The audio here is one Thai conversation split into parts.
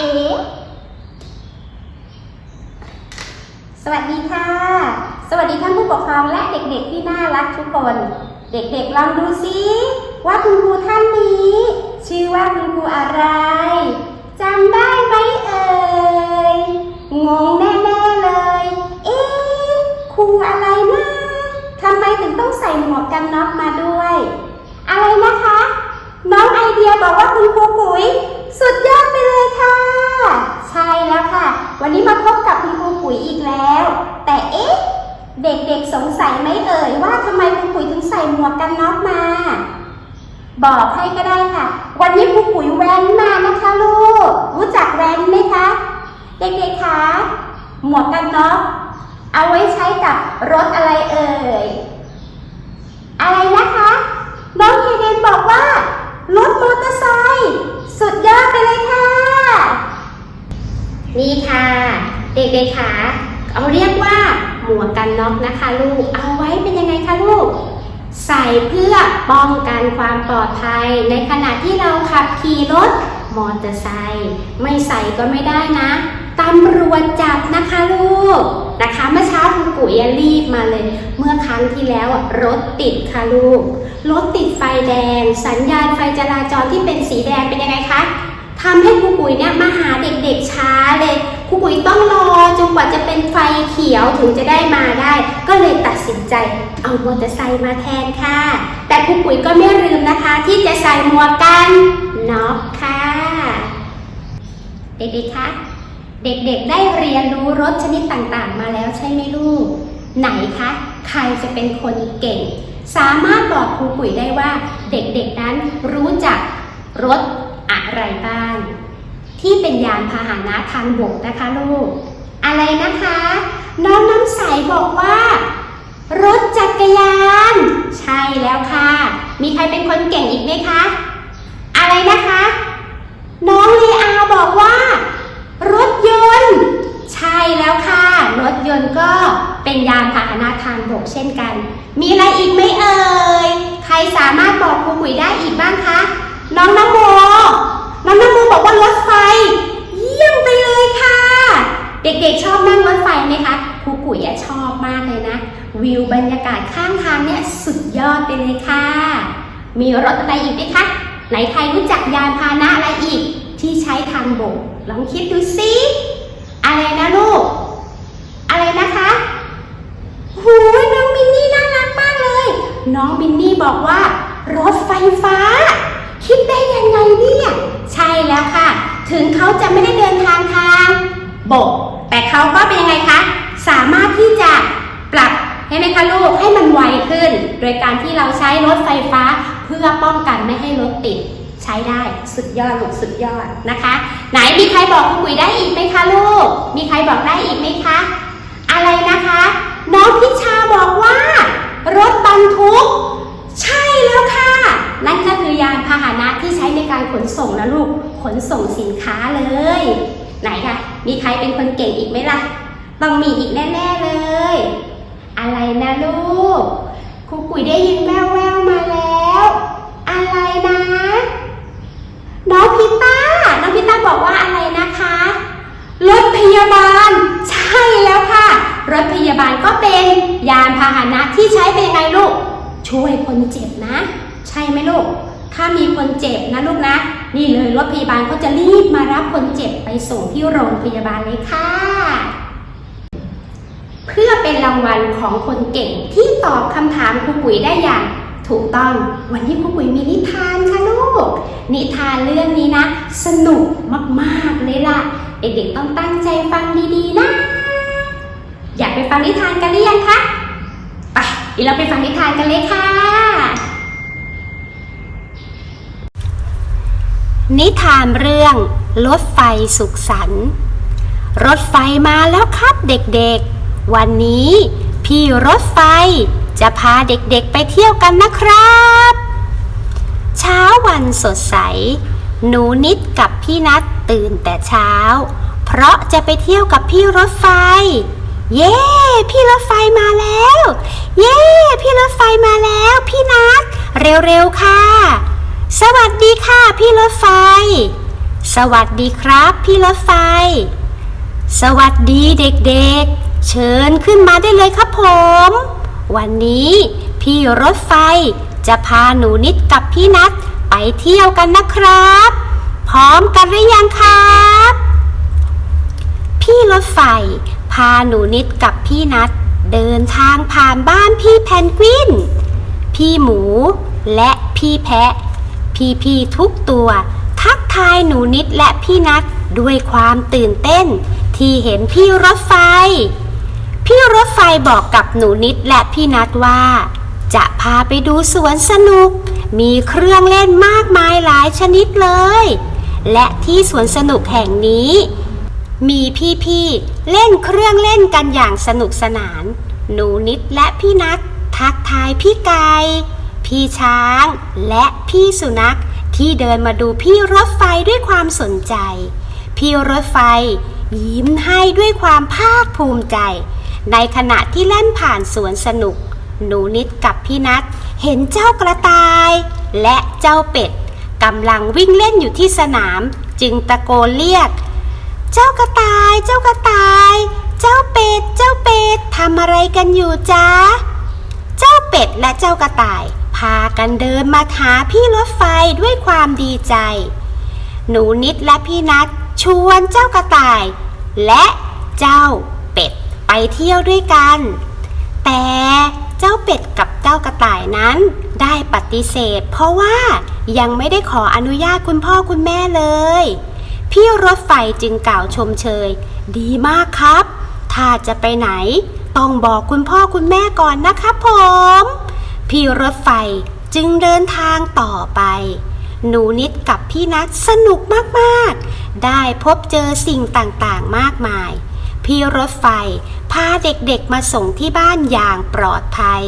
เอ สวัสดีค่ะ สวัสดีท่านผู้ปกครองและเด็กๆที่น่ารักทุกคน เด็กๆลองดูซิว่าคุณครูท่านนี้ ชื่อว่าคุณครูอะไรจำได้ไหมเอ่ยงงแน่ๆเลย เอ๊ครูอะไรนะทำไมถึงต้องใส่หมวกกันน็อกมาด้วย อะไรนะคะ น้องไอเดียบอกว่าคุณครูปุ๋ย สุดยอดไปเลยค่ะ ใช่แล้วค่ะ วันนี้มาพบกับคุณครูปุ๋ยอีกแล้ว แต่เอ๊ะ เด็กๆสงสัยไหมเอ่ยว่าทำไมครูปุ๋ยถึงใส่หมวกกันน็อกมา บอกให้ก็ได้ค่ะ วันนี้ครูปุ๋ยแว้นมานะคะลูก รู้จักแว้นไหมคะ เด็กๆคะหมวกกันน็อกเอาไว้ใช้กับรถอะไรเอ่ย อะไรนะคะ น้องเคเดนบอกว่า รถมอเตอร์ไซค์สุดยอดไปเลยค่ะ นี่ค่ะ เด็กๆค่ะเอาเรียกว่าหมวกกันน็อกนะคะ ลูก เอาไว้เป็นยังไงคะลูก ใส่เพื่อป้องกันความปลอดภัย ในขณะที่เราขับขี่รถมอเตอร์ไซค์ไม่ใส่ก็ไม่ได้นะตำรวจจับนะคะลูกนะคะเมื่อเช้าคุณปุ๋ยรีบมาเลย เมื่อครั้งที่แล้วรถติดค่ะลูกรถติดไฟแดง สัญญาณไฟจราจรที่เป็นสีแดงเป็นยังไงคะทำให้ครูปุ๋ยเนี่ยมาหาเด็กๆช้าเลย ครูปุ๋ยต้องรอจนกว่าจะเป็นไฟเขียวถึงจะได้มาได้ ก็เลยตัดสินใจเอามอเตอร์ไซค์มาแทนค่ะ แต่ครูปุ๋ยก็ไม่ลืมนะคะ ที่จะใส่หมวกกันน็อกค่ะ เด็กๆคะเด็กๆ ได้เรียนรู้รถชนิดต่างๆ มาแล้วใช่ไหมลูก ไหนคะ ใครจะเป็นคนเก่ง สามารถบอกครูปุ๋ยได้ว่า เด็กๆนั้นรู้จักรถอะไรบ้าง ที่เป็นยานพาหนะทางบกนะคะลูก อะไรนะคะ น้องน้ำใสบอกว่า รถจักรยาน ใช่แล้วค่ะ มีใครเป็นคนเก่งอีกไหมคะ อะไรนะคะ น้องเลอาบอกว่า รถยนต์ ใช่แล้วค่ะ รถยนต์ก็เป็นยานพาหนะทางบกเช่นกัน มีอะไรอีกไหมเอ่ย ใครสามารถบอกครูปุ๋ยได้อีกบ้างคะ น้องนโม น้องนโมบอกว่ารถไฟ เยี่ยมไปเลยค่ะ เด็กๆชอบนั่งรถไฟไหมคะครูปุ๋ยชอบมากเลยนะ วิวบรรยากาศข้างทางเนี่ยสุดยอดไปเลยค่ะ มีรถอะไรอีกไหมคะไหนใครรู้จักยานพาหนะอะไรอีก ที่ใช้ทางบกลองคิดดูสิอะไรนะลูก อะไรนะคะหูน้องมินนี่น่ารักมากเลย น้องมินนี่บอกว่ารถไฟฟ้า คิดได้ยังไงเนี่ย ใช่แล้วค่ะ ถึงเขาจะไม่ได้เดินทางทางบก แต่เขาก็เป็นยังไงคะ สามารถที่จะปรับใช่ไหมคะลูกให้มันไวขึ้น โดยการที่เราใช้รถไฟฟ้าเพื่อป้องกันไม่ให้รถติด ใช้ได้สุดยอดลูกสุดยอดนะคะ ไหนมีใครบอกคุณปุ๋ยได้อีกไหมคะลูก มีใครบอกได้อีกไหมคะ อะไรนะคะ น้องพิชาบอกว่า รถบรรทุก ใช่แล้วค่ะ นั่นก็คือยาน พาหนะที่ใช้ในการขนส่งนะลูก ขนส่งสินค้าเลย ไหนคะมีใครเป็นคนเก่งอีกไหมล่ะ ต้องมีอีกแน่ๆเลย อะไรนะลูก ครูปุ๋ยได้ยินแววๆมาแล้ว อะไรนะ น้องพิต้า น้องพิต้าบอกว่าอะไรนะคะ รถพยาบาล ใช่แล้วค่ะ รถพยาบาลก็เป็นยานพาหนะที่ใช้เป็นไงลูก ช่วยคนเจ็บนะ ใช่ไหมลูก ถ้ามีคนเจ็บนะลูกนะ นี่เลยรถพยาบาลก็จะรีบมารับคนเจ็บไปส่งที่โรงพยาบาลเลยค่ะ เพื่อเป็นรางวัลของคนเก่งที่ตอบคำถามครูปุ๋ยได้อย่างถูกต้องวันนี้ครูปุ๋ยมีนิทานค่ะลูก นิทานเรื่องนี้นะ สนุกมากๆเลยล่ะ เด็กๆต้องตั้งใจฟังดีๆนะ อยากไปฟังนิทานกันหรือยังคะ ไปเดี๋ยวเราไปฟังนิทานกันเลยค่ะ นิทานเรื่องรถไฟสุขสันต์รถไฟมาแล้วครับเด็กๆ วันนี้พี่รถไฟจะพาเด็กๆไปเที่ยวกันนะครับ เช้าวันสดใส หนูนิดกับพี่นัดตื่นแต่เช้า เพราะจะไปเที่ยวกับพี่รถไฟ เย้ พี่รถไฟมาแล้ว เย้ พี่รถไฟมาแล้ว พี่นัดเร็วๆค่ะ สวัสดีค่ะ พี่รถไฟ สวัสดีครับ พี่รถไฟ สวัสดีเด็กๆ เชิญขึ้นมาได้เลยครับผม วันนี้พี่รถไฟจะพาหนูนิดกับพี่นัทไปเที่ยวกันนะครับ พร้อมกันหรือยังครับ พี่รถไฟ พาหนูนิดกับพี่นัทเดินทางผ่านบ้านพี่แพนกวิน พี่หมูและพี่แพะ พี่พี่ๆทุกตัว ทักทายหนูนิดและพี่นัทด้วยความตื่นเต้น ที่เห็นพี่รถไฟ พี่รถไฟบอกกับหนูนิดและพี่นัทว่า จะพาไปดูสวนสนุก มีเครื่องเล่นมากมายหลายชนิดเลย และที่สวนสนุกแห่งนี้ มีพี่ๆเล่นเครื่องเล่นกันอย่างสนุกสนาน หนูนิดและพี่นัททักทายพี่ไก่ พี่ช้าง และพี่สุนัขที่เดินมาดูพี่รถไฟด้วยความสนใจ พี่รถไฟยิ้มให้ด้วยความภาคภูมิใจ ในขณะที่เล่นผ่านสวนสนุก หนูนิดกับพี่นัทเห็นเจ้ากระต่าย และเจ้าเป็ดกำลังวิ่งเล่นอยู่ที่สนาม จึงตะโกนเรียก เจ้ากระต่าย เจ้ากระต่าย เจ้าเป็ด เจ้าเป็ดทำอะไรกันอยู่จ๊ะ เจ้าเป็ดและเจ้ากระต่าย พากันเดินมาหาพี่รถไฟด้วยความดีใจ หนูนิดและพี่นัทชวนเจ้ากระต่าย และเจ้าเป็ดไปเที่ยวด้วยกัน แต่เจ้าเป็ดกับเจ้ากระต่ายนั้นได้ปฏิเสธ เพราะว่ายังไม่ได้ขออนุญาตคุณพ่อคุณแม่เลย พี่รถไฟจึงกล่าวชมเชย ดีมากครับ ถ้าจะไปไหน ต้องบอกคุณพ่อคุณแม่ก่อนนะครับผม พี่รถไฟจึงเดินทางต่อไป หนูนิดกับพี่นัทสนุกมากๆ ได้พบเจอสิ่งต่างๆมากมาย พี่รถไฟพาเด็กๆมาส่งที่บ้านอย่างปลอดภัย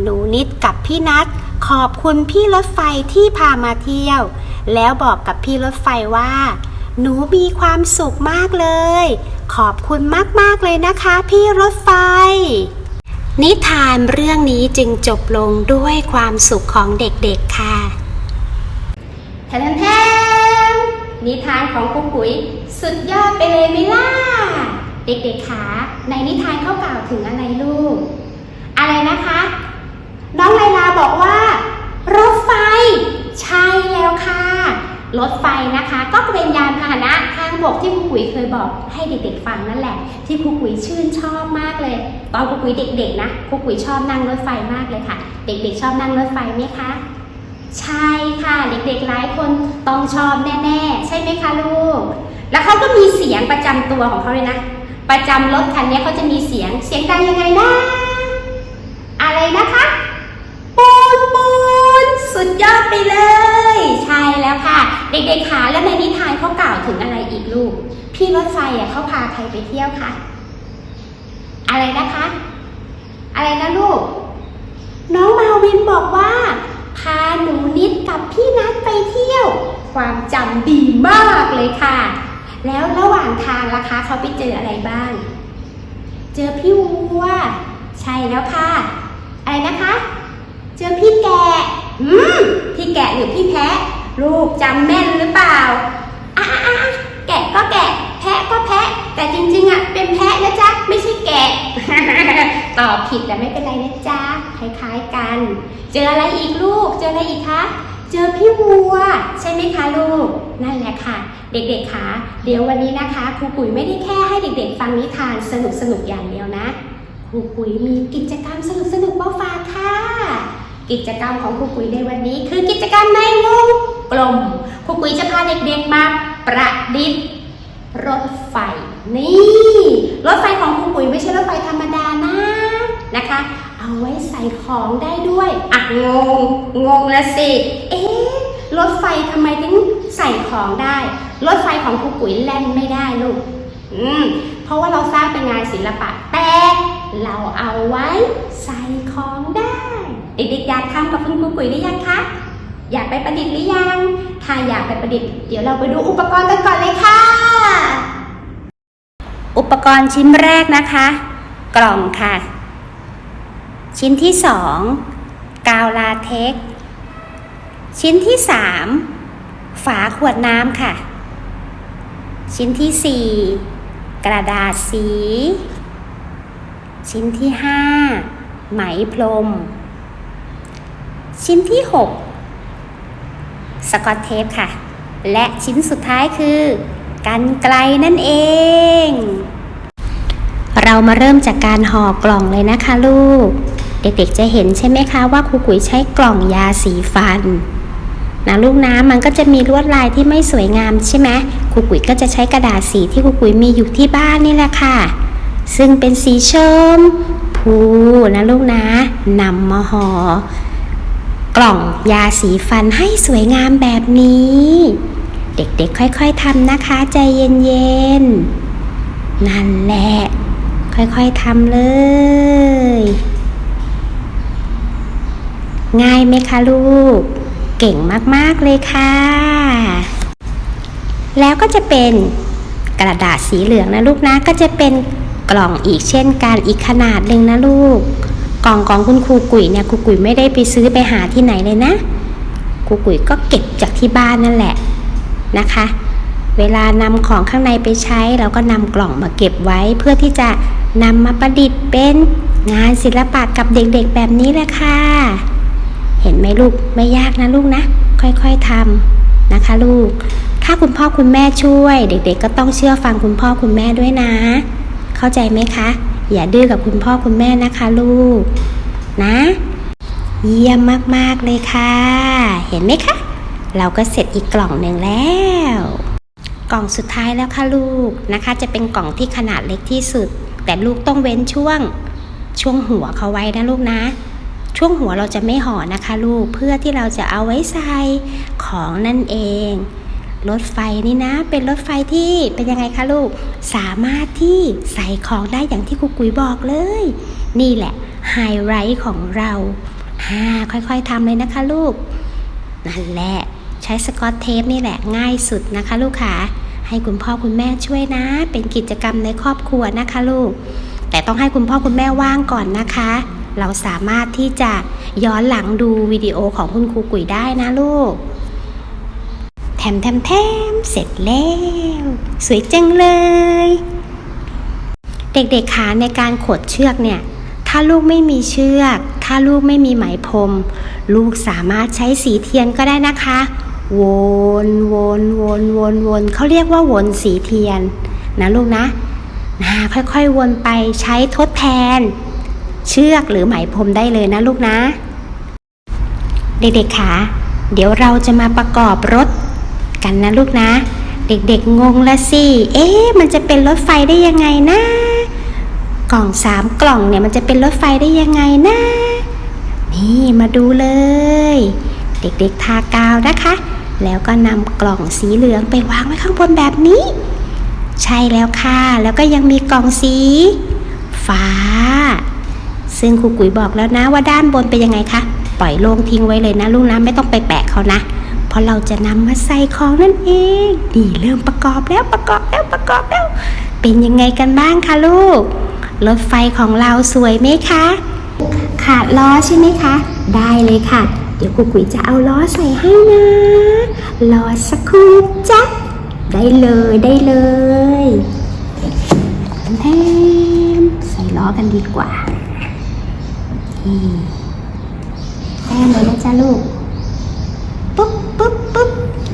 หนูนิดกับพี่นัทขอบคุณพี่รถไฟที่พามาเที่ยว แล้วบอกกับพี่รถไฟว่า หนูมีความสุขมากเลย ขอบคุณมากๆเลยนะคะ พี่รถไฟ นิทานเรื่องนี้จึงจบลงด้วยความสุขของเด็กๆค่ะแทนแทนนิทานของครูปุ๋ยสุดยอดไปเลยไหมล่ะ เด็กๆคะในนิทานเขากล่าวถึงอะไรลูก อะไรนะคะ น้องไลลาบอกว่ารถไฟ ใช่แล้วค่ะ รถไฟนะคะ ก็เป็นยานพาหนะทางบกที่ครูปุ๋ยเคยบอกให้เด็กๆฟังนั่นแหละ ที่ครูปุ๋ยชื่นชอบมากเลย ตอนครูปุ๋ยเด็กๆนะครูปุ๋ยชอบนั่งรถไฟมากเลยค่ะ เด็กๆ ชอบนั่งรถไฟไหมคะใช่ค่ะ เด็กๆหลายคนต้องชอบแน่ๆ ใช่ไหมคะลูก แล้วเขาก็มีเสียงประจำตัวของเขาเลยนะ ประจำรถคันนี้เขาจะมีเสียงเสียงดังยังไงนะอะไรนะคะ สุดยอดไปเลย ใช่แล้วค่ะ เด็กๆคะแล้วในนิทานเขากล่าวถึงอะไรอีกลูก พี่รถไฟอะเขาพาใครไปเที่ยวคะอะไรนะคะ อะไรนะลูก น้องมาวินบอกว่า พาหนูนิดกับพี่นัทไปเที่ยว ความจำดีมากเลยค่ะ แล้วระหว่างทางล่ะคะเขาไปเจออะไรบ้าง เจอพี่วัว ใช่แล้วค่ะ อะไรนะคะ เจอพี่แกะ อืมพี่แกะหรือพี่แพะ ลูกจำแม่นหรือเปล่าอะอะอะแกะก็แกะ แพะก็แพะ แต่จริงๆอะเป็นแพะนะจ๊ะไม่ใช่แกะ ตอบผิดแต่ไม่เป็นไรนะจ๊ะคล้ายๆกัน เจออะไรอีกลูก เจออะไรอีกคะเจอพี่วัว ใช่ไหมคะลูก นั่นแหละค่ะ เด็กๆคะเดี๋ยววันนี้นะคะครูปุ๋ยไม่ได้แค่ให้เด็กๆ ฟังนิทานสนุกๆอย่างเดียวนะครูปุ๋ยมีกิจกรรมสนุกๆมาฝาก กิจกรรมของครูปุ๋ยในวันนี้ คือกิจกรรมในวงกลมครูปุ๋ยจะพาเด็กๆมาประดิษฐ์รถไฟนี่ รถไฟของครูปุ๋ยไม่ใช่รถไฟธรรมดานะนะคะ เอาไว้ใส่ของได้ด้วยอะงงงงละสิเอ๊ะรถไฟทำไมถึงใส่ของได้ รถไฟของครูปุ๋ยแล่นไม่ได้ลูกอืมเพราะว่าเราสร้างเป็นงานศิลปะแต่เราเอาไว้ใส่ เด็กๆอยากทำกับคุณครูปุ๋ยหรือยังคะ อยากไปประดิษฐ์หรือยัง ถ้าอยากไปประดิษฐ์ เดี๋ยวเราไปดูอุปกรณ์กันก่อนเลยค่ะ อุปกรณ์ชิ้นแรกนะคะ กล่องค่ะ ชิ้นที่สองกาวลาเท็ก ชิ้นที่สามฝาขวดน้ำค่ะ ชิ้นที่4กระดาษสี ชิ้นที่5ไหมพรม ชิ้นที่ 6 สกอตเทปค่ะ และชิ้นสุดท้ายคือกันไกลนั่นเอง เรามาเริ่มจากการห่อกล่องเลยนะคะลูก เด็กๆจะเห็นใช่ไหมคะว่าครูกุ๋ยใช้กล่องยาสีฟันนะลูกนะมันก็จะมีลวดลายที่ไม่สวยงามใช่ไหมครูกุ๋ยก็จะใช้กระดาษสีที่ครูกุ๋ยมีอยู่ที่บ้านนี่แหละค่ะ ซึ่งเป็นสีชมพูนะลูกนะนำมาห่อ กล่องยาสีฟันให้สวยงามแบบนี้ เด็กๆค่อยๆทำนะคะ ใจเย็นๆ นั่นแหละ ค่อยๆทำเลย ง่ายไหมคะลูก เก่งมากๆเลยค่ะ แล้วก็จะเป็นกระดาษสีเหลืองนะลูกนะ ก็จะเป็นกล่องอีกเช่นกันอีกขนาดหนึ่งนะลูก กล่องของคุณครูกุ๋ยเนี่ยครูกุ๋ยไม่ได้ไปซื้อไปหาที่ไหนเลยนะครูกุ๋ยก็เก็บจากที่บ้านนั่นแหละนะคะ เวลานำของข้างในไปใช้เราก็นำกล่องมาเก็บไว้ เพื่อที่จะนำมาประดิษฐ์เป็นงานศิลปะกับเด็กๆแบบนี้แหละค่ะ เห็นไหมลูกไม่ยากนะลูกนะ ค่อยๆทำนะคะลูก ถ้าคุณพ่อคุณแม่ช่วย เด็กๆ ก็ต้องเชื่อฟังคุณพ่อคุณแม่ด้วยนะ เข้าใจไหมคะ อย่าดื้อกับคุณพ่อคุณแม่นะคะลูก นะ เยี่ยมมากๆเลยค่ะ เห็นไหมคะ เราก็เสร็จอีกกล่องหนึ่งแล้ว กล่องสุดท้ายแล้วค่ะลูกนะคะ จะเป็นกล่องที่ขนาดเล็กที่สุด แต่ลูกต้องเว้นช่วง ช่วงหัวเขาไว้นะลูกนะช่วงหัวเราจะไม่ห่อนะคะลูกเพื่อที่เราจะเอาไว้ใส่ของนั่นเอง รถไฟนี่นะ เป็นรถไฟที่เป็นยังไงคะลูก สามารถที่ใส่ของได้อย่างที่ครูกุ๋ยบอกเลย นี่แหละไฮไลท์ของเราฮ่าค่อยๆทำเลยนะคะลูก นั่นแหละ ใช้สกอตเทปนี่แหละง่ายสุดนะคะลูกค่ะ ให้คุณพ่อคุณแม่ช่วยนะ เป็นกิจกรรมในครอบครัวนะคะลูก แต่ต้องให้คุณพ่อคุณแม่ว่างก่อนนะคะ เราสามารถที่จะย้อนหลังดูวิดีโอของคุณครูกุ๋ยได้นะลูก ถมแถมแถมเสร็จแล้ว สวยจังเลย เด็กๆขาในการขดเชือกเนี่ย ถ้าลูกไม่มีเชือก ถ้าลูกไม่มีไหมพรม ลูกสามารถใช้สีเทียนก็ได้นะคะ วนวนวนวนวนเขาเรียกว่าวนสีเทียน นะลูกนะนะค่อยๆวนไปใช้ทดแทน เชือกหรือไหมพรมได้เลยนะลูกนะ เด็กๆขาเดี๋ยวเราจะมาประกอบรถ กันนะลูกนะ เด็กๆงงละสิ เอ๊ะมันจะเป็นรถไฟได้ยังไงนะ กล่องสามกล่องเนี่ยมันจะเป็นรถไฟได้ยังไงนะ นี่มาดูเลย เด็กๆทากาวนะคะ แล้วก็นำกล่องสีเหลืองไปวางไว้ข้างบนแบบนี้ ใช่แล้วค่ะ แล้วก็ยังมีกล่องสี ฟ้า ซึ่งครูกุ๋ยบอกแล้วนะว่าด้านบนเป็นยังไงคะ ปล่อยโล่งทิ้งไว้เลยนะลูกนะไม่ต้องไปแปะเขานะ เพราะเราจะนำมาใส่ของนั่นเองนี่เริ่มประกอบแล้วประกอบแล้วประกอบแล้ว เป็นยังไงกันบ้างคะลูก รถไฟของเราสวยไหมคะ ขาดล้อใช่ไหมคะ ได้เลยค่ะ เดี๋ยวครูกุ๋ยจะเอาล้อใส่ให้นะรอสักครู่จ้ะได้เลยได้เลยแทมใส่ล้อกันดีกว่านี่แทมเลยนะจ๊ะลูก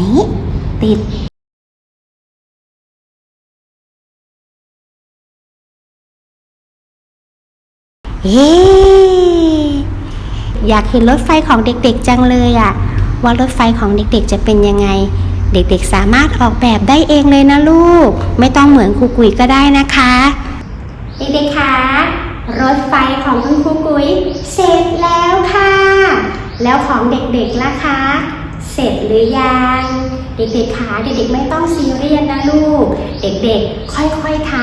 นี่ติดเอ๊อยากเห็นรถไฟของเด็กๆจังเลยอะว่ารถไฟของเด็กๆจะเป็นยังไง เด็กๆสามารถออกแบบได้เองเลยนะลูก ไม่ต้องเหมือนครูกุ๋ยก็ได้นะคะ เด็กๆคะรถไฟของคุณครูกุ๋ยเสร็จแล้วค่ะ แล้วของเด็กๆล่ะคะ ร็จหรือยัง เด็กๆคะเด็กๆไม่ต้องซีเรียสนะลูก เด็กๆค่อยๆท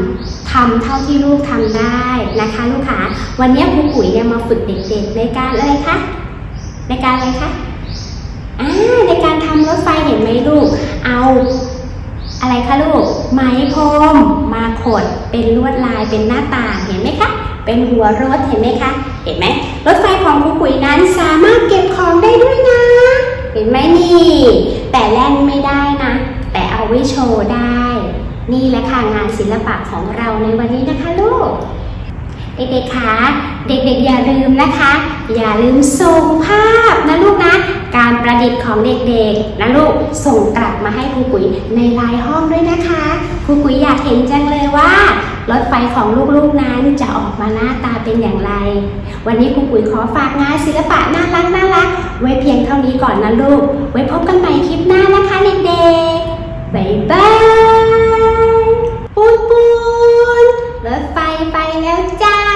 ำทำเท่าที่ลูกทำได้นะคะลูกค้าวันนี้ครูปุ๋ยเนี่ยมาฝึกเด็กๆในการอะไรคะในการอะไรคะอ่าในการทำรถไฟเห็นไหมลูก เอาอะไรคะลูกไหมพรมมาขดเป็นลวดลายเป็นหน้าต่างเห็นไหมคะ เป็นหัวรถเห็นไหมคะ เห็นไหมรถไฟของครูปุ๋ยนั้นสามารถเก็บของได้ด้วยนะ เห็นไหมนี่ แต่แล่นไม่ได้นะ แต่เอาไว้โชว์ได้ นี่แหละค่ะงานศิลปะของเราในวันนี้นะคะลูก เด็กๆคะเด็กๆอย่าลืมนะคะ อย่าลืมส่งภาพนะลูกนะ การประดิษฐ์ของเด็กๆนะลูกส่งกลับมาให้ครูปุ๋ยในไลน์ห้องด้วยนะคะครูปุ๋ยอยากเห็นจังเลยว่ารถไฟของลูกๆนั้นจะออกมาหน้าตาเป็นอย่างไร วันนี้ครูปุ๋ยขอฝากงานศิลปะน่ารักน่ารักไว้เพียงเท่านี้ก่อนนะลูก ไว้พบกันใหม่คลิปหน้านะคะเด็กๆบ๊ายบายปุ๊ยปุ้ ไปแล้วจ้า